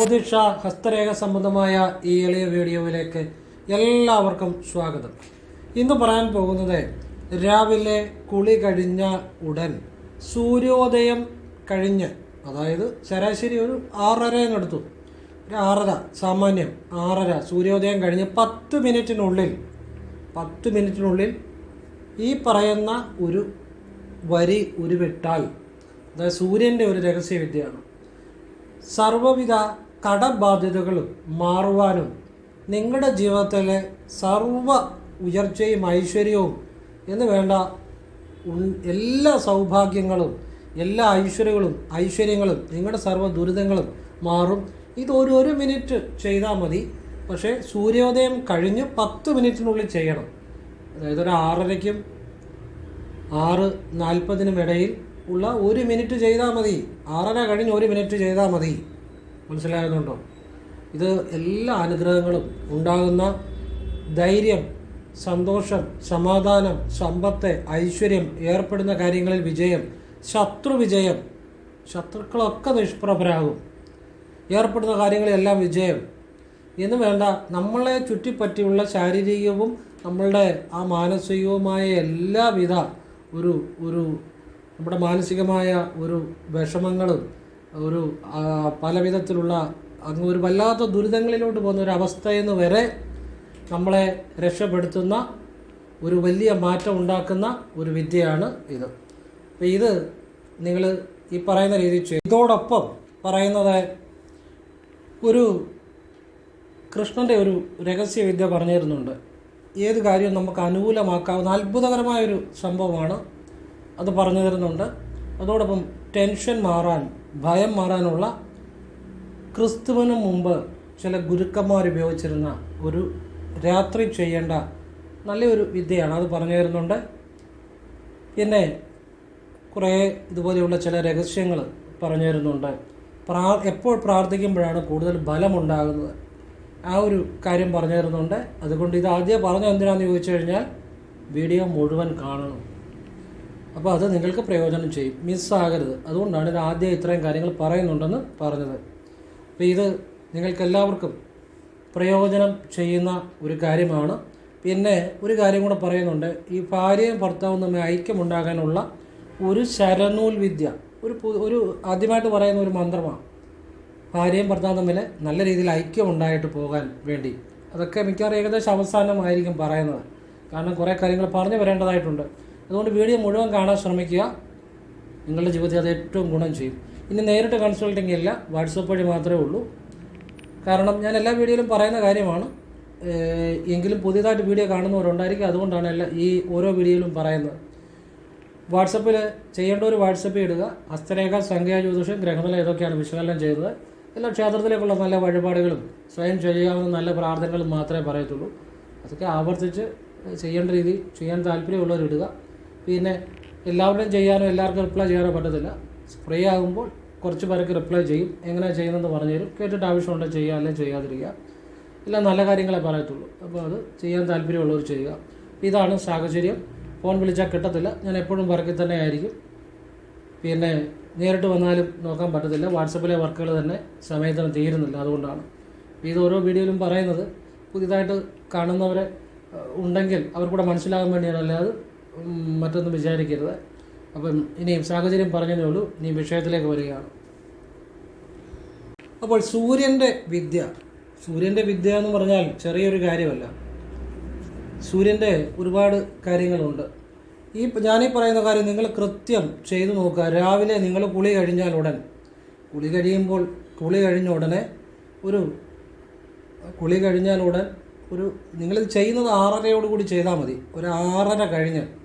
ജ്യോതിഷ ഹസ്തരേഖ സംബന്ധമായ ഈ എളിയ വീഡിയോയിലേക്ക് എല്ലാവർക്കും സ്വാഗതം. ഇന്ന് പറയാൻ പോകുന്നത് രാവിലെ കുളി കഴിഞ്ഞ ഉടൻ സൂര്യോദയം കഴിഞ്ഞ് അതായത് ശരാശരി ഒരു ആറര എടുത്തു ഒരു ആറര സാമാന്യം ആറര സൂര്യോദയം കഴിഞ്ഞ് പത്ത് മിനിറ്റിനുള്ളിൽ പത്ത് മിനിറ്റിനുള്ളിൽ ഈ പറയുന്ന ഒരു വരി ഉരുവിട്ടാൽ അതായത് സൂര്യന്റെ ഒരു രഹസ്യവിദ്യയാണ്. സർവവിധ കടബാധ്യതകളും മാറുവാനും നിങ്ങളുടെ ജീവിതത്തിലെ സർവ ഉയർച്ചയും ഐശ്വര്യവും എന്ന് വേണ്ട എല്ലാ സൗഭാഗ്യങ്ങളും എല്ലാ ഐശ്വര്യങ്ങളും ഐശ്വര്യങ്ങളും നിങ്ങളുടെ സർവ ദുരിതങ്ങളും മാറും. ഇത് ഒരു ഒരു മിനിറ്റ് ചെയ്താൽ മതി. പക്ഷേ സൂര്യോദയം കഴിഞ്ഞ് പത്ത് മിനിറ്റിനുള്ളിൽ ചെയ്യണം. അതായത് ഒരു ആറരയ്ക്കും ആറ് നാൽപ്പതിനും ഇടയിൽ ഉള്ള ഒരു മിനിറ്റ് ചെയ്താൽ മതി. ആറര കഴിഞ്ഞ് ഒരു മിനിറ്റ് ചെയ്താൽ മതി. മനസ്സിലാകുന്നുണ്ടോ? ഇത് എല്ലാ അനുഗ്രഹങ്ങളും ഉണ്ടാകുന്ന ധൈര്യം സന്തോഷം സമാധാനം സമ്പത്ത് ഐശ്വര്യം ഏർപ്പെടുന്ന കാര്യങ്ങളിൽ വിജയം ശത്രു വിജയം ശത്രുക്കളൊക്കെ നിഷ്പ്രഭരാകും. ഏർപ്പെടുന്ന കാര്യങ്ങളെല്ലാം വിജയം. എന്ന് വേണ്ട നമ്മളെ ചുറ്റിപ്പറ്റിയുള്ള ശാരീരികവും നമ്മളുടെ ആ മാനസികവുമായ എല്ലാവിധ ഒരു ഒരു നമ്മുടെ മാനസികമായ ഒരു വിഷമങ്ങളും ഒരു പല വിധത്തിലുള്ള അങ്ങ് ഒരു വല്ലാത്ത ദുരിതങ്ങളിലോട്ട് പോകുന്ന ഒരു അവസ്ഥയെന്ന് വരെ നമ്മളെ രക്ഷപ്പെടുത്തുന്ന ഒരു വലിയ മാറ്റം ഉണ്ടാക്കുന്ന ഒരു വിദ്യയാണ് ഇത്. അപ്പോൾ ഇത് നിങ്ങൾ ഈ പറയുന്ന രീതിയിൽ ചെയ്യും ഇതോടൊപ്പം പറയുന്നത് ഒരു കൃഷ്ണന്റെ ഒരു രഹസ്യവിദ്യ പറഞ്ഞു തരുന്നുണ്ട് ഏത് കാര്യവും നമുക്ക് അനുകൂലമാക്കാവുന്ന അത്ഭുതകരമായൊരു സംഭവമാണ് അത് പറഞ്ഞു തരുന്നുണ്ട് അതോടൊപ്പം ടെൻഷൻ മാറാൻ ഭയം മാറാനുള്ള ക്രിസ്തുവിന് മുമ്പ് ചില ഗുരുക്കന്മാർ ഉപയോഗിച്ചിരുന്ന ഒരു രാത്രി ചെയ്യേണ്ട നല്ലൊരു വിദ്യയാണ്. അത് പറഞ്ഞു തരുന്നുണ്ട്. പിന്നെ കുറേ ഇതുപോലെയുള്ള ചില രഹസ്യങ്ങൾ പറഞ്ഞു തരുന്നുണ്ട്. പ്രാ എപ്പോൾ പ്രാർത്ഥിക്കുമ്പോഴാണ് കൂടുതൽ ബലമുണ്ടാകുന്നത്? ആ ഒരു കാര്യം പറഞ്ഞു തരുന്നുണ്ട്. അതുകൊണ്ട് ഇത് ആദ്യം പറഞ്ഞ എന്തിനാണെന്ന് ചോദിച്ചു കഴിഞ്ഞാൽ വീഡിയോ മുഴുവൻ കാണണം. അപ്പോൾ അത് നിങ്ങൾക്ക് പ്രയോജനം ചെയ്യും. മിസ്സാകരുത് അതുകൊണ്ടാണ് ഇത് ആദ്യം ഇത്രയും കാര്യങ്ങൾ പറയുന്നുണ്ടെന്ന് പറഞ്ഞത്. അപ്പോൾ ഇത് നിങ്ങൾക്കെല്ലാവർക്കും പ്രയോജനം ചെയ്യുന്ന ഒരു കാര്യമാണ്. പിന്നെ ഒരു കാര്യം കൂടെ പറയുന്നുണ്ട്. ഈ ഭാര്യയും ഭർത്താവും തമ്മിൽ ഐക്യമുണ്ടാകാനുള്ള ഒരു ശരനൂൽ വിദ്യ ഒരു ഒരു ആദ്യമായിട്ട് പറയുന്ന ഒരു മന്ത്രമാണ്. ഭാര്യയും ഭർത്താവും തമ്മിൽ നല്ല രീതിയിൽ ഐക്യം ഉണ്ടായിട്ട് പോകാൻ വേണ്ടി. അതൊക്കെ മിക്കവാറും ഏകദേശം അവസാനമായിരിക്കും പറയുന്നത്. കാരണം കുറേ കാര്യങ്ങൾ പറഞ്ഞു വരേണ്ടതായിട്ടുണ്ട്. അതുകൊണ്ട് വീഡിയോ മുഴുവൻ കാണാൻ ശ്രമിക്കുക. നിങ്ങളുടെ ജീവിതത്തിൽ അത് ഏറ്റവും ഗുണം ചെയ്യും. ഇനി നേരിട്ട് കൺസൾട്ടിങ് ഇല്ല. വാട്സപ്പ് വഴി മാത്രമേ ഉള്ളൂ. കാരണം ഞാൻ എല്ലാ വീഡിയോയിലും പറയുന്ന കാര്യമാണ് എങ്കിലും പുതിയതായിട്ട് വീഡിയോ കാണുന്നവരുണ്ടായിരിക്കും. അതുകൊണ്ടാണ് എല്ലാ ഈ ഓരോ വീഡിയോയിലും പറയുന്നത്. വാട്സപ്പിൽ ചെയ്യേണ്ട ഒരു വാട്സപ്പിൽ ഇടുക. ഹസ്തരേഖ സംഖ്യാ ജ്യോതിഷം ഗ്രഹനില ഏതൊക്കെയാണ് വിശകലനം ചെയ്യുന്നത് എല്ലാ ക്ഷേത്രത്തിലേക്കുള്ള നല്ല വഴിപാടുകളും സ്വയം ചെയ്യാവുന്ന നല്ല പ്രാർത്ഥനകളും മാത്രമേ പറയത്തുള്ളൂ. അതൊക്കെ ആവർത്തിച്ച് ചെയ്യേണ്ട രീതി ചെയ്യാൻ താല്പര്യമുള്ളവർ ഇടുക. പിന്നെ എല്ലാവരുടെയും ചെയ്യാനോ എല്ലാവർക്കും റിപ്ലൈ ചെയ്യാനോ പറ്റത്തില്ല. ഫ്രീ ആകുമ്പോൾ കുറച്ച് പേർക്ക് റിപ്ലൈ ചെയ്യും. എങ്ങനെയാണ് ചെയ്യുന്നതെന്ന് പറഞ്ഞു തരും. കേട്ടിട്ട് ആവശ്യമുണ്ടോ ചെയ്യുക അല്ലെങ്കിൽ ചെയ്യാതിരിക്കുക. എല്ലാം നല്ല കാര്യങ്ങളെ പറയത്തുള്ളൂ. അപ്പോൾ അത് ചെയ്യാൻ താല്പര്യമുള്ളവർ ചെയ്യുക. ഇതാണ് സാഹചര്യം. ഫോൺ വിളിച്ചാൽ കിട്ടത്തില്ല. ഞാൻ എപ്പോഴും വർക്കിൽ തന്നെ ആയിരിക്കും. പിന്നെ നേരിട്ട് വന്നാലും നോക്കാൻ പറ്റത്തില്ല. വാട്സപ്പിലെ വർക്കുകൾ തന്നെ സമയത്തിന് തീരുന്നില്ല അതുകൊണ്ടാണ്. ഇത് ഓരോ വീഡിയോയിലും പറയുന്നത്. പുതിയതായിട്ട് കാണുന്നവരെ ഉണ്ടെങ്കിൽ അവർക്കൂടെ മനസ്സിലാകാൻ വേണ്ടിയാണ്. അല്ലാതെ മറ്റൊന്നും വിചാരിക്കരുത്. അപ്പം ഇനിയും സാഹചര്യം പറഞ്ഞതേ ഉള്ളൂ. ഇനി വിഷയത്തിലേക്ക് വരികയാണ്. അപ്പോൾ സൂര്യന്റെ വിദ്യ സൂര്യന്റെ വിദ്യ എന്ന് പറഞ്ഞാൽ ചെറിയൊരു കാര്യമല്ല. സൂര്യന്റെ ഒരുപാട് കാര്യങ്ങളുണ്ട്. ഈ ഞാനീ പറയുന്ന കാര്യം നിങ്ങൾ കൃത്യം ചെയ്തു നോക്കുക. രാവിലെ നിങ്ങൾ കുളി കഴിഞ്ഞാൽ ഉടൻ കുളി കഴിയുമ്പോൾ കുളി കഴിഞ്ഞ ഉടനെ ഒരു കുളി കഴിഞ്ഞാൽ ഉടൻ ഒരു നിങ്ങളിത് ചെയ്യുന്നത് ആറരയോടുകൂടി ചെയ്താൽ മതി. ഒരു ആറര കഴിഞ്ഞ്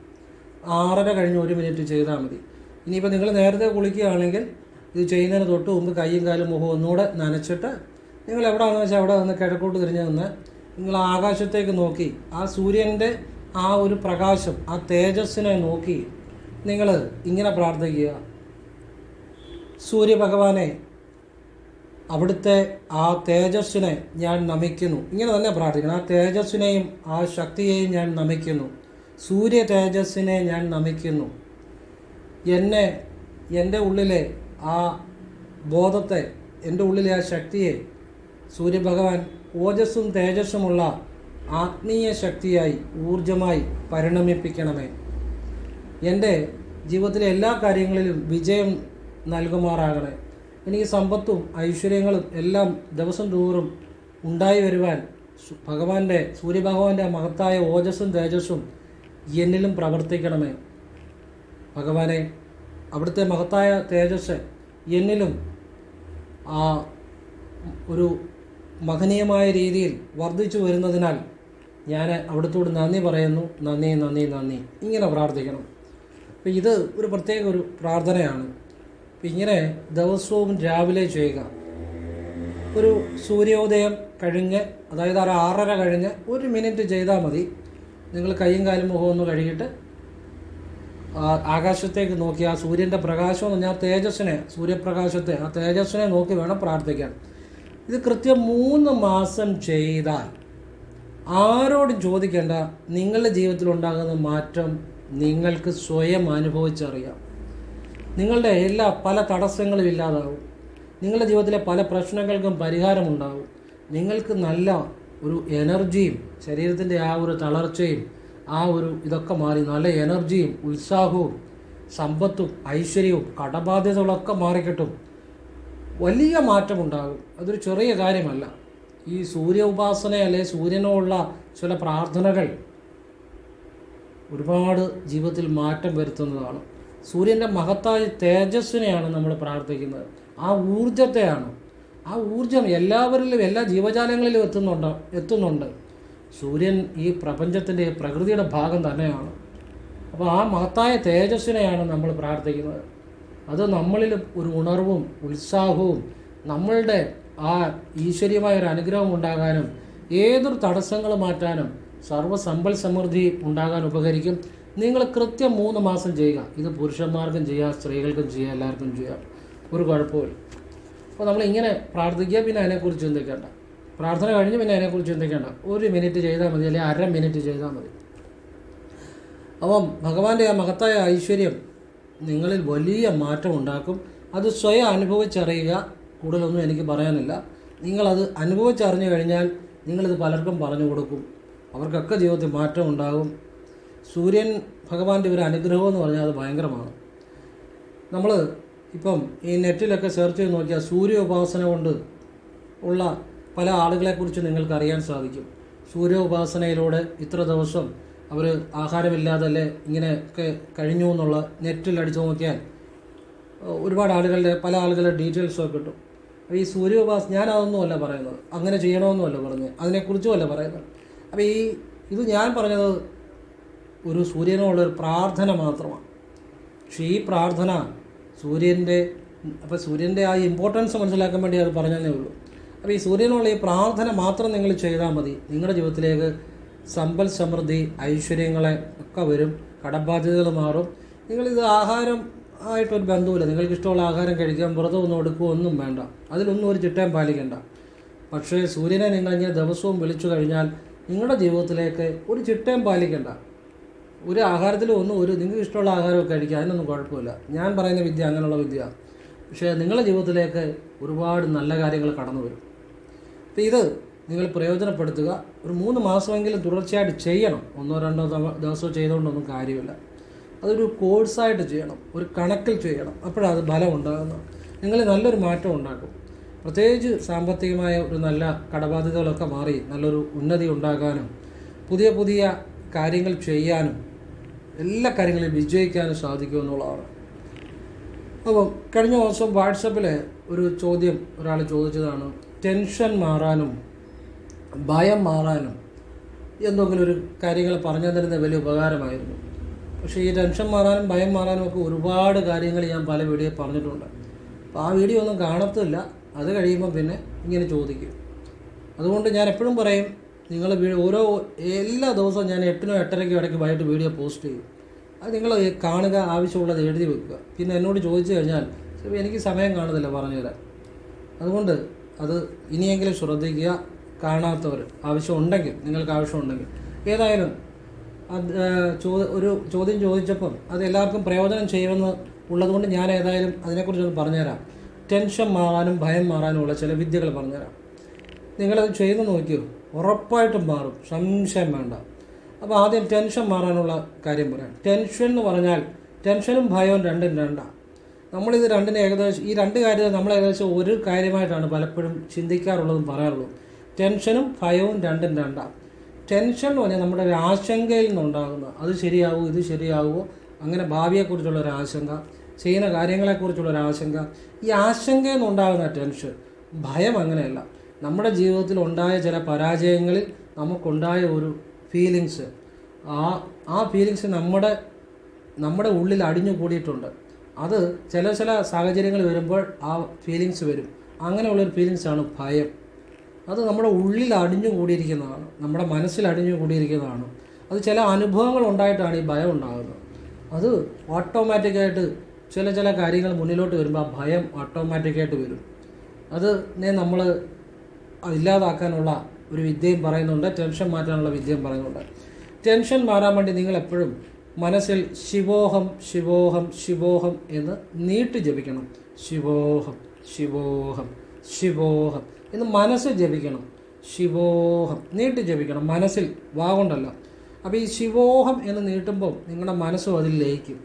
ആറര കഴിഞ്ഞ് ഒരു മിനിറ്റ് ചെയ്താൽ മതി. ഇനിയിപ്പോൾ നിങ്ങൾ നേരത്തെ കുളിക്കുകയാണെങ്കിൽ ഇത് ചെയ്യുന്നതിന് തൊട്ട് മുമ്പ് കൈയും കാലും മുഖവും ഒന്നുകൂടെ നനച്ചിട്ട് നിങ്ങൾ എവിടെയാണെന്ന് വെച്ചാൽ അവിടെ നിന്ന് കിഴക്കോട്ട് തിരിഞ്ഞ് നിന്ന് നിങ്ങൾ ആകാശത്തേക്ക് നോക്കി. ആ സൂര്യന്റെ ആ ഒരു പ്രകാശം ആ തേജസ്സിനെ നോക്കി നിങ്ങൾ ഇങ്ങനെ പ്രാർത്ഥിക്കുക. സൂര്യഭഗവാനെ അവിടുത്തെ ആ തേജസ്സിനെ ഞാൻ നമിക്കുന്നു. ഇങ്ങനെ തന്നെ പ്രാർത്ഥിക്കണം. ആ തേജസ്സിനെയും ആ ശക്തിയെയും ഞാൻ നമിക്കുന്നു. സൂര്യ തേജസ്സിനെ ഞാൻ നമിക്കുന്നു. എന്നെ എന്റെ ഉള്ളിലെ ആ ബോധത്തെ എന്റെ ഉള്ളിലെ ആ ശക്തിയെ സൂര്യഭഗവാൻ ഓജസ്സും തേജസ്സുമുള്ള ആത്മീയ ശക്തിയായി ഊർജമായി പരിണമിപ്പിക്കണമേ. എന്റെ ജീവിതത്തിലെ എല്ലാ കാര്യങ്ങളിലും വിജയം നൽകുമാറാകണേ. എനിക്ക് സമ്പത്തും ഐശ്വര്യങ്ങളും എല്ലാം ദിവസം തോറും ഉണ്ടായി വരുവാൻ ഭഗവാന്റെ സൂര്യഭഗവാന്റെ മഹത്തായ ഓജസ്സും തേജസ്സും എന്നിലും പ്രവർത്തിക്കണമേ. ഭഗവാനെ അവിടുത്തെ മഹത്തായ തേജസ് എന്നിലും ആ ഒരു മഹനീയമായ രീതിയിൽ വർദ്ധിച്ചു വരുന്നതിനാൽ ഞാൻ അവിടുത്തോട് നന്ദി പറയുന്നു. നന്ദി നന്ദി നന്ദി. ഇങ്ങനെ പ്രാർത്ഥിക്കണം. അപ്പം ഇത് ഒരു പ്രത്യേക ഒരു പ്രാർത്ഥനയാണ്. അപ്പം ഇങ്ങനെ ദിവസവും രാവിലെ ചെയ്യുക. ഒരു സൂര്യോദയം കഴിഞ്ഞ് അതായത് ആറര കഴിഞ്ഞ് ഒരു മിനിറ്റ് ചെയ്താൽ മതി. നിങ്ങൾ കൈയും കാലും മുഖവും ഒന്ന് കഴുകിയിട്ട് ആകാശത്തേക്ക് നോക്കി ആ സൂര്യന്റെ പ്രകാശം എന്ന് പറഞ്ഞാൽ തേജസ്സിനെ സൂര്യപ്രകാശത്തെ ആ തേജസ്സിനെ നോക്കി വേണം പ്രാർത്ഥിക്കാൻ. ഇത് കൃത്യം മൂന്ന് മാസം ചെയ്താൽ ആരോടും ചോദിക്കേണ്ട നിങ്ങളുടെ ജീവിതത്തിൽ ഉണ്ടാകുന്ന മാറ്റം നിങ്ങൾക്ക് സ്വയം അനുഭവിച്ചറിയാം. നിങ്ങളുടെ എല്ലാ പല തടസ്സങ്ങളും ഇല്ലാതാവും. നിങ്ങളുടെ ജീവിതത്തിലെ പല പ്രശ്നങ്ങൾക്കും പരിഹാരമുണ്ടാവും. നിങ്ങൾക്ക് നല്ല ഒരു എനർജിയും ശരീരത്തിന്റെ ആ ഒരു തളർച്ചയും ആ ഒരു ഇതൊക്കെ മാറി. നല്ല എനർജിയും ഉത്സാഹവും സമ്പത്തും ഐശ്വര്യവും കടബാധ്യതകളൊക്കെ മാറിക്കിട്ടും. വലിയ മാറ്റമുണ്ടാകും. അതൊരു ചെറിയ കാര്യമല്ല. ഈ സൂര്യ ഉപാസന അല്ലെ സൂര്യനോടുള്ള ചില പ്രാർത്ഥനകൾ ഒരുപാട് ജീവിതത്തിൽ മാറ്റം വരുത്തുന്നതാണ്. സൂര്യന്റെ മഹത്തായ തേജസ്സിനെയാണ് നമ്മൾ പ്രാർത്ഥിക്കുന്നത്. ആ ഊർജത്തെയാണ് ആ ഊർജം എല്ലാവരിലും എല്ലാ ജീവജാലങ്ങളിലും എത്തുന്നുണ്ട് എത്തുന്നുണ്ട്. സൂര്യൻ ഈ പ്രപഞ്ചത്തിന്റെ പ്രകൃതിയുടെ ഭാഗം തന്നെയാണ്. അപ്പോൾ ആ മഹത്തായ തേജസ്സിനെയാണ് നമ്മൾ പ്രാർത്ഥിക്കുന്നത്. അത് നമ്മളിൽ ഒരു ഉണർവും ഉത്സാഹവും നമ്മളുടെ ആ ഈശ്വര്യമായ ഒരു അനുഗ്രഹം ഉണ്ടാകാനും ഏതൊരു തടസ്സങ്ങൾ മാറ്റാനും സർവസമ്പൽ സമൃദ്ധി ഉണ്ടാകാൻ ഉപകരിക്കും. നിങ്ങൾ കൃത്യം മൂന്ന് മാസം ചെയ്യുക. ഇത് പുരുഷന്മാർക്കും ചെയ്യാം സ്ത്രീകൾക്കും ചെയ്യാം എല്ലാവർക്കും ചെയ്യാം. ഒരു കുഴപ്പമില്ല അപ്പോൾ നമ്മൾ ഇങ്ങനെ പ്രാർത്ഥിക്കുക പിന്നെ അതിനെക്കുറിച്ച് ചിന്തിക്കേണ്ട. പ്രാർത്ഥന കഴിഞ്ഞ് പിന്നെ അതിനെക്കുറിച്ച് ചിന്തിക്കേണ്ട. ഒരു മിനിറ്റ് ചെയ്താൽ മതി അല്ലെങ്കിൽ അര മിനിറ്റ് ചെയ്താൽ മതി. അപ്പം ഭഗവാന്റെ ആ മഹത്തായ ഐശ്വര്യം നിങ്ങളിൽ വലിയ മാറ്റം ഉണ്ടാക്കും. അത് സ്വയം അനുഭവിച്ചറിയുക. കൂടുതലൊന്നും എനിക്ക് പറയാനില്ല. നിങ്ങളത് അനുഭവിച്ചറിഞ്ഞു കഴിഞ്ഞാൽ നിങ്ങളിത് പലർക്കും പറഞ്ഞു കൊടുക്കും. അവർക്കൊക്കെ ജീവിതത്തിൽ മാറ്റം ഉണ്ടാകും. സൂര്യൻ ഭഗവാന്റെ ഒരു അനുഗ്രഹം എന്ന് പറഞ്ഞാൽ അത് ഭയങ്കരമാണ്. നമ്മൾ ഇപ്പം ഈ നെറ്റിലൊക്കെ സെർച്ച് ചെയ്ത് നോക്കിയാൽ സൂര്യ ഉപാസന കൊണ്ട് ഉള്ള പല ആളുകളെക്കുറിച്ച് നിങ്ങൾക്ക് അറിയാൻ സാധിക്കും. സൂര്യ ഉപാസനയിലൂടെ ഇത്ര ദിവസം അവർ ആഹാരമില്ലാതല്ലേ ഇങ്ങനെയൊക്കെ കഴിഞ്ഞു എന്നുള്ള നെറ്റിൽ അടിച്ചു നോക്കിയാൽ ഒരുപാട് ആളുകളുടെ പല ആളുകളുടെ ഡീറ്റെയിൽസൊക്കെ കിട്ടും. അപ്പോൾ ഈ സൂര്യ ഉപാസന ഞാൻ അതൊന്നുമല്ല പറയുന്നത്. അങ്ങനെ ചെയ്യണമെന്നുമല്ല പറഞ്ഞത്. അതിനെക്കുറിച്ചുമല്ല പറയുന്നത്. അപ്പോൾ ഈ ഇത് ഞാൻ പറഞ്ഞത് ഒരു സൂര്യനോടുള്ള ഒരു പ്രാർത്ഥന മാത്രമാണ്. പക്ഷേ ഈ പ്രാർത്ഥന സൂര്യന്റെ അപ്പോൾ സൂര്യന്റെ ആ ഇമ്പോർട്ടൻസ് മനസ്സിലാക്കാൻ വേണ്ടി അത് പറഞ്ഞതേ ഉള്ളൂ. അപ്പോൾ ഈ സൂര്യനുള്ള ഈ പ്രാർത്ഥന മാത്രം നിങ്ങൾ ചെയ്താൽ മതി. നിങ്ങളുടെ ജീവിതത്തിലേക്ക് സമ്പൽ സമൃദ്ധി ഐശ്വര്യങ്ങളെ ഒക്കെ വരും കടബാധ്യതകൾ മാറും. നിങ്ങളിത് ആഹാരം ആയിട്ടൊരു ബന്ധവുമില്ല. നിങ്ങൾക്ക് ഇഷ്ടമുള്ള ആഹാരം കഴിക്കാൻ വ്രതമൊന്നും എടുക്കുകയോ ഒന്നും വേണ്ട. അതിലൊന്നും ഒരു ചിട്ടയും പാലിക്കേണ്ട. പക്ഷേ സൂര്യനെ നിങ്ങളിങ്ങനെ ദിവസവും വിളിച്ചു കഴിഞ്ഞാൽ നിങ്ങളുടെ ജീവിതത്തിലേക്ക് ഒരു ചിട്ടയും പാലിക്കണ്ട. ഒരു ആഹാരത്തിലും ഒന്നും ഒരു നിങ്ങൾക്ക് ഇഷ്ടമുള്ള ആഹാരമൊക്കെ കഴിക്കുക അതിനൊന്നും കുഴപ്പമില്ല. ഞാൻ പറയുന്ന വിദ്യ അങ്ങനെയുള്ള വിദ്യ. പക്ഷേ നിങ്ങളുടെ ജീവിതത്തിലേക്ക് ഒരുപാട് നല്ല കാര്യങ്ങൾ കടന്നു വരും. അപ്പം ഇത് നിങ്ങൾ പ്രയോജനപ്പെടുത്തുക. ഒരു മൂന്ന് മാസമെങ്കിലും തുടർച്ചയായിട്ട് ചെയ്യണം. ഒന്നോ രണ്ടോ ദിവസമോ ചെയ്തുകൊണ്ടൊന്നും കാര്യമില്ല. അതൊരു കോഴ്സായിട്ട് ചെയ്യണം. ഒരു കണക്കിൽ ചെയ്യണം. അപ്പോഴത് ഫലം ഉണ്ടാകുന്നത്. നിങ്ങൾ നല്ലൊരു മാറ്റം ഉണ്ടാക്കും പ്രത്യേകിച്ച് സാമ്പത്തികമായ ഒരു നല്ല കടബാധ്യതകളൊക്കെ മാറി നല്ലൊരു ഉന്നതി ഉണ്ടാകാനും പുതിയ പുതിയ കാര്യങ്ങൾ ചെയ്യാനും എല്ലാ കാര്യങ്ങളും വിജയിക്കാനും സാധിക്കുമെന്നുള്ളതാണ് അപ്പം കഴിഞ്ഞ ദിവസം വാട്സപ്പിൽ ഒരു ചോദ്യം ഒരാൾ ചോദിച്ചതാണ് ടെൻഷൻ മാറാനും ഭയം മാറാനും എന്തെങ്കിലും ഒരു കാര്യങ്ങൾ പറഞ്ഞു തരുന്ന വലിയ ഉപകാരമായിരുന്നു. പക്ഷേ ഈ ടെൻഷൻ മാറാനും ഭയം മാറാനും ഒക്കെ ഒരുപാട് കാര്യങ്ങൾ ഞാൻ പല വീഡിയോ പറഞ്ഞിട്ടുണ്ട്. അപ്പോൾ ആ വീഡിയോ ഒന്നും കാണത്തില്ല. അത് കഴിയുമ്പോൾ പിന്നെ ഇങ്ങനെ ചോദിക്കും. അതുകൊണ്ട് ഞാൻ എപ്പോഴും പറയും നിങ്ങൾ ഓരോ എല്ലാ ദിവസവും ഞാൻ എട്ടിനോ എട്ടരയ്ക്കോ ഇടയ്ക്ക് വൈകിട്ട് വീഡിയോ പോസ്റ്റ് ചെയ്യും. അത് നിങ്ങൾ കാണുക ആവശ്യമുള്ളത് എഴുതി വെക്കുക. പിന്നെ എന്നോട് ചോദിച്ചു കഴിഞ്ഞാൽ എനിക്ക് സമയം കാണുന്നില്ല പറഞ്ഞു തരാൻ അതുകൊണ്ട് അത് ഇനിയെങ്കിലും ശ്രദ്ധിക്കുക. കാണാത്തവർ ആവശ്യമുണ്ടെങ്കിൽ നിങ്ങൾക്ക് ആവശ്യമുണ്ടെങ്കിൽ. ഏതായാലും അത് ഒരു ചോദ്യം ചോദിച്ചപ്പം അത് എല്ലാവർക്കും പ്രയോജനം ചെയ്യുമെന്ന് ഉള്ളതുകൊണ്ട് ഞാൻ ഏതായാലും അതിനെക്കുറിച്ചൊന്ന് പറഞ്ഞുതരാം. ടെൻഷൻ മാറാനും ഭയം മാറാനുമുള്ള ചില വിദ്യകൾ പറഞ്ഞുതരാം. നിങ്ങളത് ചെയ്തു നോക്കിയോ? ഉറപ്പായിട്ടും മാറും. സംശയം വേണ്ട. അപ്പോൾ ആദ്യം ടെൻഷൻ മാറാനുള്ള കാര്യം പറയാം. ടെൻഷൻ എന്ന് പറഞ്ഞാൽ ടെൻഷനും ഭയവും രണ്ടും രണ്ടാണ് നമ്മളിത് രണ്ടിനെ ഏകദേശം ഈ രണ്ട് കാര്യത്തിൽ നമ്മൾ ഏകദേശം ഒരു കാര്യമായിട്ടാണ് പലപ്പോഴും ചിന്തിക്കാറുള്ളതും പറയാറുള്ളതും. ടെൻഷനും ഭയവും രണ്ടും രണ്ടാണ് ടെൻഷൻ എന്ന് പറഞ്ഞാൽ നമ്മുടെ ഒരു ആശങ്കയിൽ നിന്നുണ്ടാകുന്ന അത് ശരിയാവുമോ ഇത് ശരിയാവുമോ അങ്ങനെ ഭാവിയെക്കുറിച്ചുള്ള ഒരു ആശങ്ക ചെയ്യുന്ന കാര്യങ്ങളെക്കുറിച്ചുള്ള ഒരു ആശങ്ക. ഈ ആശങ്കയിൽ നിന്നുണ്ടാകുന്ന ടെൻഷൻ ഭയം അങ്ങനെയല്ല. നമ്മുടെ ജീവിതത്തിൽ ഉണ്ടായ ചില പരാജയങ്ങളിൽ നമുക്കുണ്ടായ ഒരു ഫീലിങ്സ് ആ ആ ഫീലിങ്സ് നമ്മുടെ നമ്മുടെ ഉള്ളിൽ അടിഞ്ഞു കൂടിയിട്ടുണ്ട്. അത് ചില ചില സാഹചര്യങ്ങൾ വരുമ്പോൾ ആ ഫീലിങ്സ് വരും. അങ്ങനെയുള്ളൊരു ഫീലിങ്സാണ് ഭയം. അത് നമ്മുടെ ഉള്ളിൽ അടിഞ്ഞു കൂടിയിരിക്കുന്നതാണ്. നമ്മുടെ മനസ്സിൽ അടിഞ്ഞു കൂടിയിരിക്കുന്നതാണ്. അത് ചില അനുഭവങ്ങൾ ഉണ്ടായിട്ടാണ് ഈ ഭയം ഉണ്ടാകുന്നത്. അത് ഓട്ടോമാറ്റിക്കായിട്ട് ചില ചില കാര്യങ്ങൾ മുന്നിലോട്ട് വരുമ്പോൾ ആ ഭയം ഓട്ടോമാറ്റിക്കായിട്ട് വരും. അത് നമ്മൾ ഇല്ലാതാക്കാനുള്ള ഒരു വിദ്യയും പറയുന്നുണ്ട്. ടെൻഷൻ മാറ്റാനുള്ള വിദ്യയും പറയുന്നുണ്ട്. ടെൻഷൻ മാറാൻ വേണ്ടി നിങ്ങൾ എപ്പോഴും മനസ്സിൽ ശിവോഹം ശിവോഹം ശിവോഹം എന്ന് നീട്ടി ജപിക്കണം. ശിവോഹം ശിവോഹം ശിവോഹം എന്ന് മനസ്സ് ജപിക്കണം. ശിവോഹം നീട്ടി ജപിക്കണം. മനസ്സിൽ വാഗുണ്ടല്ല അപ്പോൾ ഈ ശിവോഹം എന്ന് നീട്ടുമ്പോൾ നിങ്ങളുടെ മനസ്സും അതിൽ ലയിക്കും.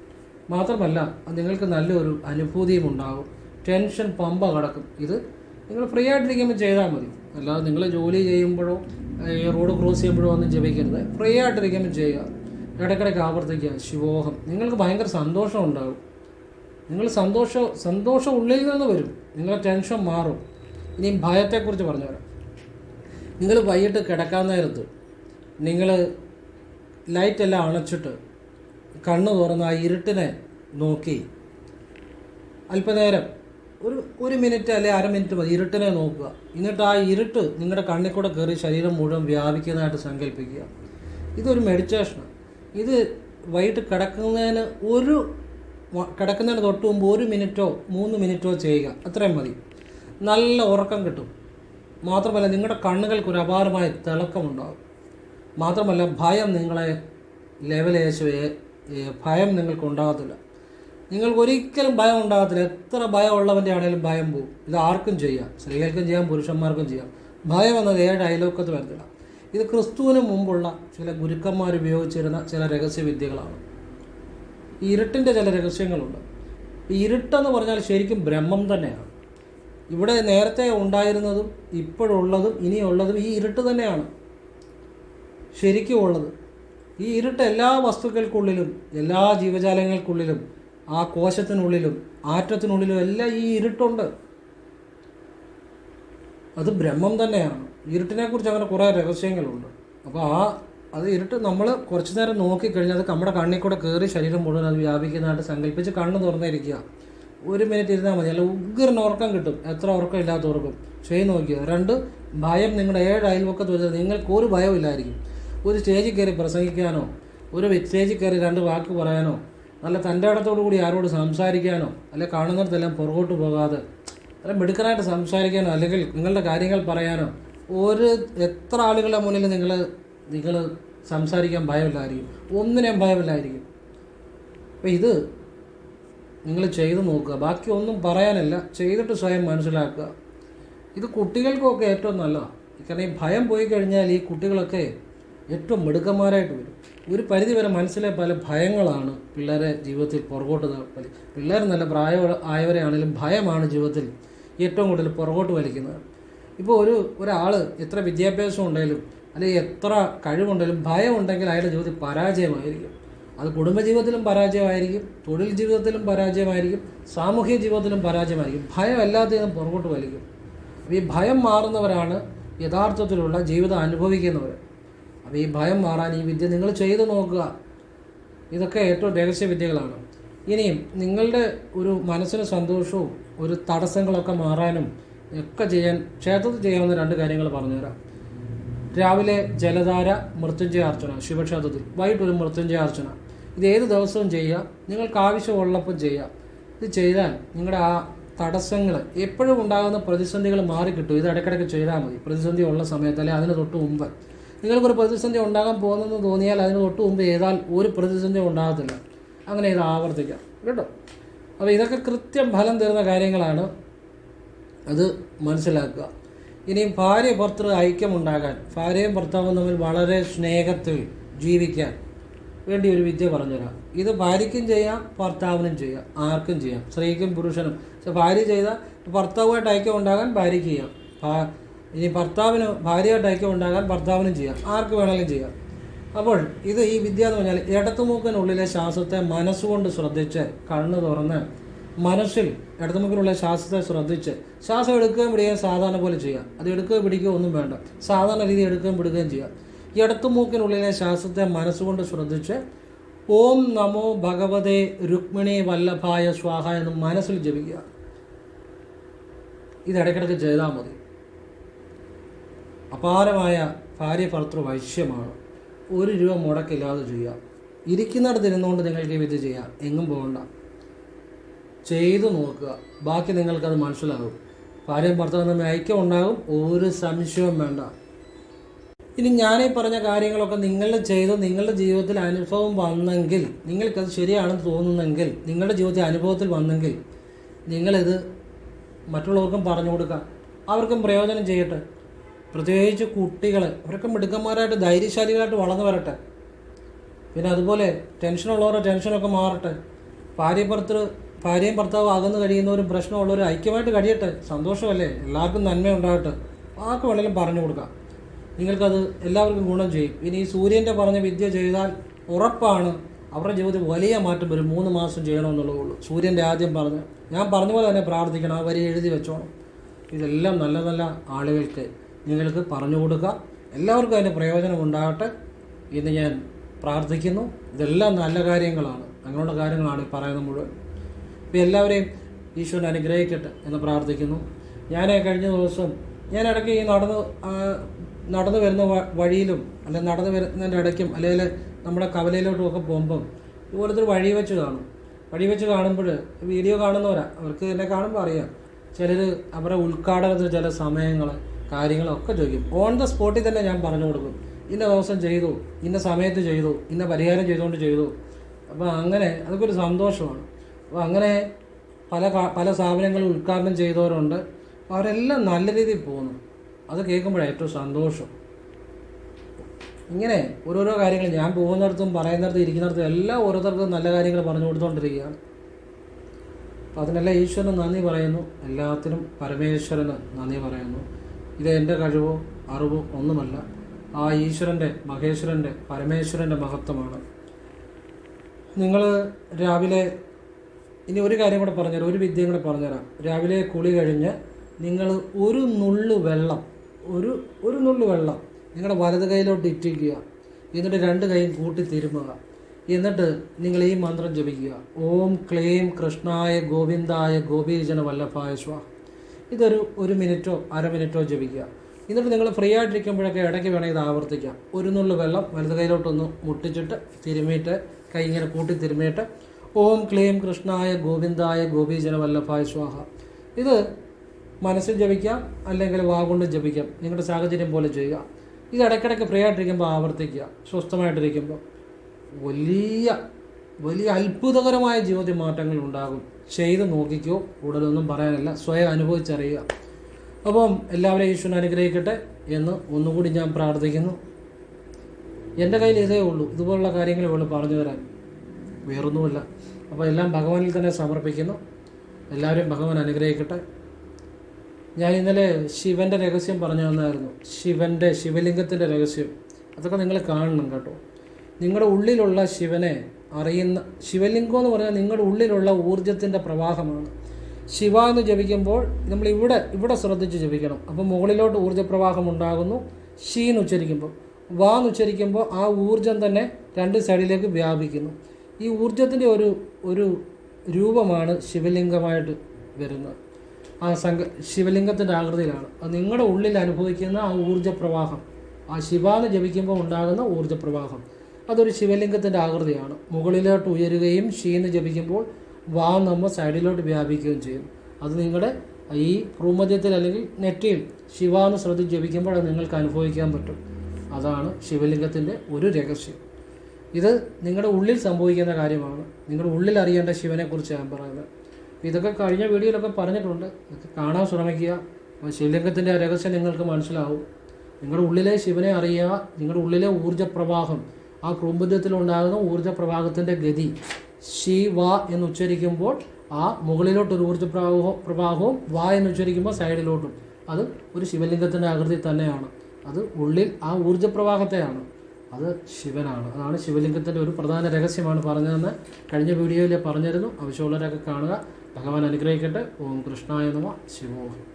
മാത്രമല്ല നിങ്ങൾക്ക് നല്ലൊരു അനുഭൂതിയും ഉണ്ടാകും. ടെൻഷൻ പമ്പ കടക്കും. ഇത് നിങ്ങൾ ഫ്രീ ആയിട്ടിരിക്കുമ്പോൾ ചെയ്താൽ മതി. അല്ലാതെ നിങ്ങൾ ജോലി ചെയ്യുമ്പോഴോ ഈ റോഡ് ക്രോസ് ചെയ്യുമ്പോഴോ ഒന്നും ജപിക്കരുത്. ഫ്രീ ആയിട്ടിരിക്കുമ്പോൾ ചെയ്യുക. ഇടയ്ക്കിടയ്ക്ക് ആവർത്തിക്കുക. ശിവോഹം. നിങ്ങൾക്ക് ഭയങ്കര സന്തോഷം ഉണ്ടാകും. നിങ്ങൾ സന്തോഷം സന്തോഷം ഉള്ളിൽ നിന്ന് വരും. നിങ്ങളുടെ ടെൻഷൻ മാറും. ഇനി ഭയത്തെക്കുറിച്ച് പറഞ്ഞുതരാം. നിങ്ങൾ വൈകിട്ട് കിടക്കാൻ നേരത്ത് നിങ്ങൾ ലൈറ്റെല്ലാം അണച്ചിട്ട് കണ്ണ് തുറന്ന് ആ ഇരുട്ടിനെ നോക്കി. അല്പനേരം ഒരു ഒരു മിനിറ്റ് അല്ലെ അര മിനിറ്റ് മതി. ഇരുട്ടിനെ നോക്കുക. എന്നിട്ട് ആ ഇരുട്ട് നിങ്ങളുടെ കണ്ണിൽ കൂടെ കയറി ശരീരം മുഴുവൻ വ്യാപിക്കുന്നതായിട്ട് സങ്കല്പിക്കുക ഇതൊരു മെഡിറ്റേഷനാണ് ഇത് വൈകിട്ട് കിടക്കുന്നതിന് ഒരു കിടക്കുന്നതിന് തൊട്ട് മുമ്പ് ഒരു മിനിറ്റോ മൂന്ന് മിനിറ്റോ ചെയ്യുക. അത്രയും മതി. നല്ല ഉറക്കം കിട്ടും. മാത്രമല്ല നിങ്ങളുടെ കണ്ണുകൾക്ക് ഒരു അപാരമായ തിളക്കമുണ്ടാകും. മാത്രമല്ല ഭയം നിങ്ങളെ ലെവലേശ് ഭയം നിങ്ങൾക്ക് ഉണ്ടാകത്തില്ല നിങ്ങൾക്ക് ഒരിക്കലും ഭയം ഉണ്ടാകത്തില്ല. എത്ര ഭയമുള്ളവന്റെ ആണെങ്കിലും ഭയം പോകും ഇത് ആർക്കും ചെയ്യാം. സ്ത്രീകൾക്കും ചെയ്യാം പുരുഷന്മാർക്കും ചെയ്യാം. ഭയം എന്നത് ഏഴ് അയലോക്കത്ത് വരത്തില്ല ഇത് ക്രിസ്തുവിന് മുമ്പുള്ള ചില ഗുരുക്കന്മാർ ഉപയോഗിച്ചിരുന്ന ചില രഹസ്യവിദ്യകളാണ്. ഈ ഇരുട്ടിന്റെ ചില രഹസ്യങ്ങളുണ്ട്. ഇരുട്ടെന്ന് പറഞ്ഞാൽ ശരിക്കും ബ്രഹ്മം തന്നെയാണ്. ഇവിടെ നേരത്തെ ഉണ്ടായിരുന്നതും ഇപ്പോഴുള്ളതും ഇനിയുള്ളതും ഈ ഇരുട്ട് തന്നെയാണ്. ശരിക്കും ഉള്ളത്. ഈ ഇരുട്ട് എല്ലാ വസ്തുക്കൾക്കുള്ളിലും എല്ലാ ജീവജാലങ്ങൾക്കുള്ളിലും ആ കോശത്തിനുള്ളിലും ആറ്റത്തിനുള്ളിലും എല്ലാം ഈ ഇരുട്ടുണ്ട്. അത് ബ്രഹ്മം തന്നെയാണ്. ഇരുട്ടിനെക്കുറിച്ച് അങ്ങനെ കുറേ രഹസ്യങ്ങളുണ്ട്. അപ്പോൾ ആ അത് ഇരുട്ട് നമ്മൾ കുറച്ച് നേരം നോക്കിക്കഴിഞ്ഞാൽ അത് നമ്മുടെ കണ്ണിൽ കൂടെ കയറി ശരീരം മുഴുവൻ അത് വ്യാപിക്കുന്നതായിട്ട് സങ്കല്പിച്ച് കണ്ണ് തുറന്നിരിക്കുക. ഒരു മിനിറ്റ് ഇരുന്നാൽ മതി. അല്ല ഉഗ്രൻ ഉറക്കം കിട്ടും. എത്ര ഉറക്കം ഇല്ലാത്തവർക്കും. ചെയ്ത് നോക്കുക രണ്ട് ഭയം നിങ്ങളുടെ ഏഴ് അയൽവക്കത്ത് വെച്ചാൽ നിങ്ങൾക്ക് ഒരു ഭയമില്ലായിരിക്കും ഒരു സ്റ്റേജിൽ കയറി പ്രസംഗിക്കാനോ ഒരു സ്റ്റേജിൽ കയറി രണ്ട് വാക്ക് പറയാനോ നല്ല തന്റെ ഇടത്തോടു കൂടി ആരോട് സംസാരിക്കാനോ അല്ലെ കാണുന്നിടത്തെല്ലാം പുറകോട്ട് പോകാതെ അല്ല മിടുക്കനായിട്ട് സംസാരിക്കാനോ അല്ലെങ്കിൽ നിങ്ങളുടെ കാര്യങ്ങൾ പറയാനോ ഒരു എത്ര ആളുകളുടെ മുന്നിൽ നിങ്ങൾ നിങ്ങൾ സംസാരിക്കാൻ ഭയമില്ലായിരിക്കും. ഒന്നിനെയും ഭയമില്ലായിരിക്കും. അപ്പോൾ ഇത് നിങ്ങൾ ചെയ്ത് നോക്കുക. ബാക്കി ഒന്നും പറയാനല്ല ചെയ്തിട്ട് സ്വയം മനസ്സിലാക്കുക. ഇത് കുട്ടികൾക്കൊക്കെ ഏറ്റവും നല്ലതാണ് കാരണം ഈ ഭയം പോയി കഴിഞ്ഞാൽ ഈ കുട്ടികളൊക്കെ ഏറ്റവും മിടുക്കന്മാരായിട്ട് വരും. ഒരു പരിധിവരെ മനസ്സിലെ പല ഭയങ്ങളാണ് പിള്ളേരെ ജീവിതത്തിൽ പുറകോട്ട് പിള്ളേർ നല്ല പ്രായം ആയവരെയാണെങ്കിലും ഭയമാണ് ജീവിതത്തിൽ ഏറ്റവും കൂടുതൽ പുറകോട്ട് വലിക്കുന്നത്. ഇപ്പോൾ ഒരു ഒരാൾ എത്ര വിദ്യാഭ്യാസം ഉണ്ടെങ്കിലും അല്ലെങ്കിൽ എത്ര കഴിവുണ്ടെങ്കിലും ഭയം ഉണ്ടെങ്കിൽ അയാളുടെ ജീവിതത്തിൽ പരാജയമായിരിക്കും. അത് കുടുംബജീവിതത്തിലും പരാജയമായിരിക്കും തൊഴിൽ ജീവിതത്തിലും പരാജയമായിരിക്കും സാമൂഹിക ജീവിതത്തിലും പരാജയമായിരിക്കും. ഭയം എല്ലാത്തിനും പുറകോട്ട് വലിക്കും. ഈ ഭയം മാറുന്നവരാണ് യഥാർത്ഥത്തിലുള്ള ജീവിതം അനുഭവിക്കുന്നവർ അപ്പോൾ ഈ ഭയം മാറാൻ ഈ വിദ്യ നിങ്ങൾ ചെയ്തു നോക്കുക. ഇതൊക്കെ ഏറ്റവും രഹസ്യ വിദ്യകളാണ്. ഇനിയും നിങ്ങളുടെ ഒരു മനസ്സിന് സന്തോഷവും ഒരു തടസ്സങ്ങളൊക്കെ മാറാനും ഒക്കെ ചെയ്യാൻ ക്ഷേത്രത്തിൽ ചെയ്യാവുന്ന രണ്ട് കാര്യങ്ങൾ പറഞ്ഞുതരാം. രാവിലെ ജലധാര മൃത്യുഞ്ജയ അർച്ചന ശിവക്ഷേത്രത്തിൽ വൈകിട്ട് ഒരു മൃത്യുഞ്ജയ അർച്ചന. ഇത് ഏത് ദിവസവും ചെയ്യുക. നിങ്ങൾക്ക് ആവശ്യമുള്ളപ്പോൾ ചെയ്യുക. ഇത് ചെയ്താൽ നിങ്ങളുടെ ആ തടസ്സങ്ങൾ എപ്പോഴും ഉണ്ടാകുന്ന പ്രതിസന്ധികൾ മാറിക്കിട്ടും. ഇത് ഇടയ്ക്കിടയ്ക്ക് ചെയ്താൽ മതി. പ്രതിസന്ധി ഉള്ള സമയത്ത് അല്ലെങ്കിൽ അതിന് തൊട്ട് മുമ്പ്. നിങ്ങൾക്കൊരു പ്രതിസന്ധി ഉണ്ടാകാൻ പോകുന്നെന്ന് തോന്നിയാൽ അതിന് തൊട്ട് മുമ്പ് ചെയ്താൽ ഒരു പ്രതിസന്ധി ഉണ്ടാകത്തില്ല. അങ്ങനെ ഇത് ആവർത്തിക്കാം. കേട്ടോ? അപ്പോൾ ഇതൊക്കെ കൃത്യം ഫലം തരുന്ന കാര്യങ്ങളാണ് അത് മനസ്സിലാക്കുക. ഇനിയും ഭാര്യ ഭർത്തൃ ഐക്യമുണ്ടാകാൻ ഭാര്യയും ഭർത്താവും തമ്മിൽ വളരെ സ്നേഹത്തിൽ ജീവിക്കാൻ വേണ്ടി ഒരു വിദ്യ പറഞ്ഞുതരാം. ഇത് ഭാര്യയ്ക്കും ചെയ്യാം ഭർത്താവിനും ചെയ്യാം ആർക്കും ചെയ്യാം. സ്ത്രീക്കും പുരുഷനും. ഭാര്യ ചെയ്താൽ ഭർത്താവുമായിട്ട് ഐക്യം ഉണ്ടാകാൻ ഭാര്യയ്ക്ക് ചെയ്യാം. ഇനി ഭർത്താവിന് ഭാര്യയായിട്ട് ഐക്യം ഉണ്ടാകാൻ ഭർത്താവിനും ചെയ്യാം. ആർക്ക് വേണമെങ്കിലും ചെയ്യാം. അപ്പോൾ ഇത് ഈ വിദ്യ എന്ന് പറഞ്ഞാൽ ഇടത്തുമൂക്കിനുള്ളിലെ ശ്വാസത്തെ മനസ്സുകൊണ്ട് ശ്രദ്ധിച്ച് കണ്ണ് തുറന്ന് മനസ്സിൽ ഇടത്തുമുക്കിനുള്ള ശ്വാസത്തെ ശ്രദ്ധിച്ച് ശ്വാസം എടുക്കുകയും പിടിക്കുകയും സാധാരണ പോലെ ചെയ്യാം. അത് എടുക്കുകയും പിടിക്കുകയോ ഒന്നും വേണ്ട. സാധാരണ രീതി എടുക്കുകയും പിടിക്കുകയും ചെയ്യാം. ഇടത്തുമൂക്കിനുള്ളിലെ ശ്വാസത്തെ മനസ്സുകൊണ്ട് ശ്രദ്ധിച്ച് ഓം നമോ ഭഗവതേ രുക്മിണി വല്ലഭായ സ്വാഹ എന്ന് മനസ്സിൽ ജപിക്കുക. ഇത് ഇടയ്ക്കിടയ്ക്ക് ചെയ്താൽ മതി. അപാരമായ ഭാര്യ ഭർത്തൃ വൈശ്യമാണ്. ഒരു രൂപ മുടക്കില്ലാതെ ചെയ്യുക. ഇരിക്കുന്നിടത്ത് ഇരുന്നുകൊണ്ട് നിങ്ങൾക്ക് ഇത് ചെയ്യാം. എങ്ങും പോകണ്ട. ചെയ്തു നോക്കുക. ബാക്കി നിങ്ങൾക്കത് മനസ്സിലാകും. ഭാര്യയും ഭർത്താവ് തമ്മിൽ ഐക്യം ഉണ്ടാകും. ഒരു സംശയവും വേണ്ട. ഇനി ഞാനീ പറഞ്ഞ കാര്യങ്ങളൊക്കെ നിങ്ങൾ ചെയ്ത് നിങ്ങളുടെ ജീവിതത്തിൽ അനുഭവം വന്നെങ്കിൽ നിങ്ങൾക്കത് ശരിയാണെന്ന് തോന്നുന്നെങ്കിൽ നിങ്ങളുടെ ജീവിതത്തിൽ അനുഭവത്തിൽ വന്നെങ്കിൽ നിങ്ങളിത് മറ്റുള്ളവർക്കും പറഞ്ഞു കൊടുക്കുക അവർക്കും പ്രയോജനം ചെയ്യട്ടെ. പ്രത്യേകിച്ച് കുട്ടികൾ അവരൊക്കെ മിടുക്കന്മാരായിട്ട് ധൈര്യശാലികളായിട്ട് വളർന്നു വരട്ടെ. പിന്നെ അതുപോലെ ടെൻഷനുള്ളവരുടെ ടെൻഷനൊക്കെ മാറട്ടെ. ഭാര്യ ഭർത്തൃ ഭാര്യയും ഭർത്താവും അകന്ന് കഴിയുന്നവരും പ്രശ്നമുള്ളവരും ഐക്യമായിട്ട് കഴിയട്ടെ. സന്തോഷമല്ലേ? എല്ലാവർക്കും നന്മ ഉണ്ടാകട്ടെ ആർക്ക് വേണമെങ്കിലും പറഞ്ഞു കൊടുക്കാം. നിങ്ങൾക്കത് എല്ലാവർക്കും ഗുണം ചെയ്യും. ഇനി ഈ സൂര്യന്റെ പറഞ്ഞ വിദ്യ ചെയ്താൽ ഉറപ്പാണ് അവരുടെ ജീവിതത്തിൽ വലിയ മാറ്റം വരും. മൂന്ന് മാസം ചെയ്യണമെന്നുള്ളതുള്ളൂ സൂര്യന്റെ ആദ്യം പറഞ്ഞ് ഞാൻ പറഞ്ഞ പോലെ തന്നെ പ്രാർത്ഥിക്കണം. ആ വരി എഴുതി വെച്ചോണം. ഇതെല്ലാം നല്ല നല്ല ആളുകൾക്ക് നിങ്ങൾക്ക് പറഞ്ഞു കൊടുക്കുക എല്ലാവർക്കും അതിന്റെ പ്രയോജനം ഉണ്ടാകട്ടെ എന്ന് ഞാൻ പ്രാർത്ഥിക്കുന്നു. ഇതെല്ലാം നല്ല കാര്യങ്ങളാണ്. അങ്ങനെയുള്ള കാര്യങ്ങളാണ് ഈ പറയുന്നത് മുഴുവൻ. ഇപ്പോൾ എല്ലാവരെയും ഈശ്വരൻ അനുഗ്രഹിക്കട്ടെ എന്ന് പ്രാർത്ഥിക്കുന്നു. ഞാൻ കഴിഞ്ഞ ദിവസം ഞാൻ ഇടയ്ക്ക് ഈ നടന്ന് നടന്നു വരുന്ന വഴിയിലും അല്ലെങ്കിൽ നടന്നു വരുന്നതിന്റെ ഇടയ്ക്കും അല്ലെങ്കിൽ നമ്മുടെ കവലയിലോട്ടുമൊക്കെ പോകുമ്പം ഇതുപോലത്തെ വഴി വെച്ച് കാണും. വഴി വെച്ച് കാണുമ്പോൾ വീഡിയോ കാണുന്നവരാ. അവർക്ക് എന്നെ കാണുമ്പോൾ അറിയാം. ചിലർ അവരുടെ ഉദ്ഘാടനത്തിന് ചില സമയങ്ങൾ കാര്യങ്ങളൊക്കെ ചോദിക്കും. ഓൺ ദ സ്പോട്ടിൽ തന്നെ ഞാൻ പറഞ്ഞു കൊടുക്കും. ഇന്ന ദിവസം ചെയ്തു ഇന്ന സമയത്ത് ചെയ്തു ഇന്ന പരിഹാരം ചെയ്തുകൊണ്ട് ചെയ്തു. അപ്പോൾ അങ്ങനെ അതൊക്കെ ഒരു സന്തോഷമാണ്. അപ്പോൾ അങ്ങനെ പല പല സ്ഥാപനങ്ങൾ ഉദ്ഘാടനം ചെയ്തവരുണ്ട്. അവരെല്ലാം നല്ല രീതിയിൽ പോകുന്നു. അത് കേൾക്കുമ്പോഴാണ് ഏറ്റവും സന്തോഷം. ഇങ്ങനെ ഓരോരോ കാര്യങ്ങൾ ഞാൻ പോകുന്നിടത്തും പറയുന്നിടത്തും ഇരിക്കുന്നിടത്തും എല്ലാം ഓരോരുത്തർക്കും നല്ല കാര്യങ്ങൾ പറഞ്ഞു കൊടുത്തുകൊണ്ടിരിക്കുകയാണ് അപ്പോൾ അതിനെല്ലാം ഈശ്വരന് നന്ദി പറയുന്നു. എല്ലാത്തിനും പരമേശ്വരന് നന്ദി പറയുന്നു. ഇത് എന്റെ കഴിവോ അറിവോ ഒന്നുമല്ല. ആ ഈശ്വരന്റെ മഹേശ്വരന്റെ പരമേശ്വരന്റെ മഹത്വമാണ്. നിങ്ങൾ രാവിലെ ഇനി ഒരു കാര്യം കൂടെ പറഞ്ഞുതരാം ഒരു വിദ്യയും കൂടെ പറഞ്ഞുതരാം. രാവിലെ കുളി കഴിഞ്ഞ് നിങ്ങൾ ഒരു നുള്ളു വെള്ളം ഒരു ഒരു നുള്ളു വെള്ളം നിങ്ങളുടെ വലത് കൈയിലോട്ട് ഇറ്റിക്കുക. എന്നിട്ട് രണ്ട് കൈയും കൂട്ടി തിരുമുക. എന്നിട്ട് നിങ്ങൾ ഈ മന്ത്രം ജപിക്കുക. ഓം ക്ലേം കൃഷ്ണായ ഗോവിന്ദായ ഗോപീജന വല്ലഭായ സ്വാഹ ഇതൊരു ഒരു മിനിറ്റോ അര മിനിറ്റോ ജപിക്കുക. എന്നിട്ട് നിങ്ങൾ ഫ്രീ ആയിട്ടിരിക്കുമ്പോഴൊക്കെ ഇടയ്ക്ക് വേണമെങ്കിൽ ഇത് ആവർത്തിക്കാം. ഒരു നുള്ളു വെള്ളം വലത് കൈയിലോട്ടൊന്ന് മുട്ടിച്ചിട്ട് തിരുമിയിട്ട് കൈ ഇങ്ങനെ കൂട്ടി തിരുമിയിട്ട് ഓം ക്ലീം കൃഷ്ണായ ഗോവിന്ദായ ഗോപീജന വല്ലഭായ സ്വാഹ. ഇത് മനസ്സിൽ ജപിക്കാം അല്ലെങ്കിൽ വാഗുണ്ട് ജപിക്കാം. നിങ്ങളുടെ സാഹചര്യം പോലെ ചെയ്യുക. ഇത് ഇടയ്ക്കിടയ്ക്ക് ഫ്രീ ആയിട്ടിരിക്കുമ്പോൾ ആവർത്തിക്കുക. സ്വസ്ഥമായിട്ടിരിക്കുമ്പോൾ വലിയ വലിയ അത്ഭുതകരമായ ജീവിത മാറ്റങ്ങൾ ഉണ്ടാകും. ചെയ്ത് നോക്കിക്കോ. കൂടുതലൊന്നും പറയാനല്ല. സ്വയം അനുഭവിച്ചറിയുക. അപ്പം എല്ലാവരെയും ഈശ്വരൻ അനുഗ്രഹിക്കട്ടെ എന്ന് ഒന്നുകൂടി ഞാൻ പ്രാർത്ഥിക്കുന്നു. എന്റെ കയ്യിൽ ഇതേ ഉള്ളൂ. ഇതുപോലുള്ള കാര്യങ്ങൾ ഇവിടെ പറഞ്ഞു തരാൻ. വേറൊന്നുമില്ല. അപ്പോൾ എല്ലാം ഭഗവാനിൽ തന്നെ സമർപ്പിക്കുന്നു. എല്ലാവരെയും ഭഗവാൻ അനുഗ്രഹിക്കട്ടെ. ഞാൻ ഇന്നലെ ശിവന്റെ രഹസ്യം പറഞ്ഞു തന്നായിരുന്നു. ശിവന്റെ ശിവലിംഗത്തിന്റെ രഹസ്യം. അതൊക്കെ നിങ്ങൾ കാണണം കേട്ടോ. നിങ്ങളുടെ ഉള്ളിലുള്ള ശിവനെ അറിയുന്ന ശിവലിംഗം എന്ന് പറഞ്ഞാൽ നിങ്ങളുടെ ഉള്ളിലുള്ള ഊർജത്തിന്റെ പ്രവാഹമാണ്. ശിവ എന്ന് ജപിക്കുമ്പോൾ നമ്മൾ ഇവിടെ ഇവിടെ ശ്രദ്ധിച്ച് ജപിക്കണം. അപ്പോൾ മുകളിലോട്ട് ഊർജപ്രവാഹം ഉണ്ടാകുന്നു. ഷീ എന്ന് ഉച്ചരിക്കുമ്പോൾ വാ എന്ന് ഉച്ചരിക്കുമ്പോൾ ആ ഊർജം തന്നെ രണ്ട് സൈഡിലേക്ക് വ്യാപിക്കുന്നു. ഈ ഊർജത്തിന്റെ ഒരു ഒരു രൂപമാണ് ശിവലിംഗമായിട്ട് വരുന്നത്. ആ സംഘ ശിവലിംഗത്തിന്റെ ആകൃതിയിലാണ്. അത് നിങ്ങളുടെ ഉള്ളിൽ അനുഭവിക്കുന്ന ആ ഊർജപ്രവാഹം. ആ ശിവ എന്ന് ജപിക്കുമ്പോൾ ഉണ്ടാകുന്ന ഊർജപ്രവാഹം. അതൊരു ശിവലിംഗത്തിന്റെ ആകൃതിയാണ്. മുകളിലോട്ട് ഉയരുകയും ഷീന്ന് ജപിക്കുമ്പോൾ വാ നമ്മൾ സൈഡിലോട്ട് വ്യാപിക്കുകയും ചെയ്യും. അത് നിങ്ങളുടെ ഈ ഭൂമധ്യത്തിൽ അല്ലെങ്കിൽ നെറ്റിയിൽ ശിവാന്ന് ശ്രദ്ധ ജപിക്കുമ്പോൾ അത് നിങ്ങൾക്ക് അനുഭവിക്കാൻ പറ്റും. അതാണ് ശിവലിംഗത്തിന്റെ ഒരു രഹസ്യം. ഇത് നിങ്ങളുടെ ഉള്ളിൽ സംഭവിക്കുന്ന കാര്യമാണ്. നിങ്ങളുടെ ഉള്ളിൽ അറിയേണ്ട ശിവനെക്കുറിച്ച് ഞാൻ പറയുന്നത്. ഇതൊക്കെ കഴിഞ്ഞ വീഡിയോയിലൊക്കെ പറഞ്ഞിട്ടുണ്ട്. ഇതൊക്കെ കാണാൻ ശ്രമിക്കുക. ശിവലിംഗത്തിന്റെ രഹസ്യം നിങ്ങൾക്ക് മനസ്സിലാവും. നിങ്ങളുടെ ഉള്ളിലെ ശിവനെ അറിയുക. നിങ്ങളുടെ ഉള്ളിലെ ഊർജപ്രവാഹം ആ ക്രോബുദ്ധ്യത്തിലുണ്ടാകുന്ന ഊർജ പ്രവാഹത്തിന്റെ ഗതി ശിവ എന്ന് ഉച്ചരിക്കുമ്പോൾ ആ മുകളിലോട്ടൊരു ഊർജപ്രവാഹവും പ്രവാഹവും വ എന്ന് ഉച്ചരിക്കുമ്പോൾ സൈഡിലോട്ടും. അത് ഒരു ശിവലിംഗത്തിന്റെ ആകൃതി തന്നെയാണ്. അത് ഉള്ളിൽ ആ ഊർജപ്രവാഹത്തെയാണ് അത് ശിവനാണ്. അതാണ് ശിവലിംഗത്തിന്റെ ഒരു പ്രധാന രഹസ്യമാണ് പറഞ്ഞതെന്ന് കഴിഞ്ഞ വീഡിയോയിൽ പറഞ്ഞിരുന്നു. ആവശ്യമുള്ളവരൊക്കെ കാണുക. ഭഗവാൻ അനുഗ്രഹിക്കട്ടെ. ഓം കൃഷ്ണായ നമ. ശിവോഹം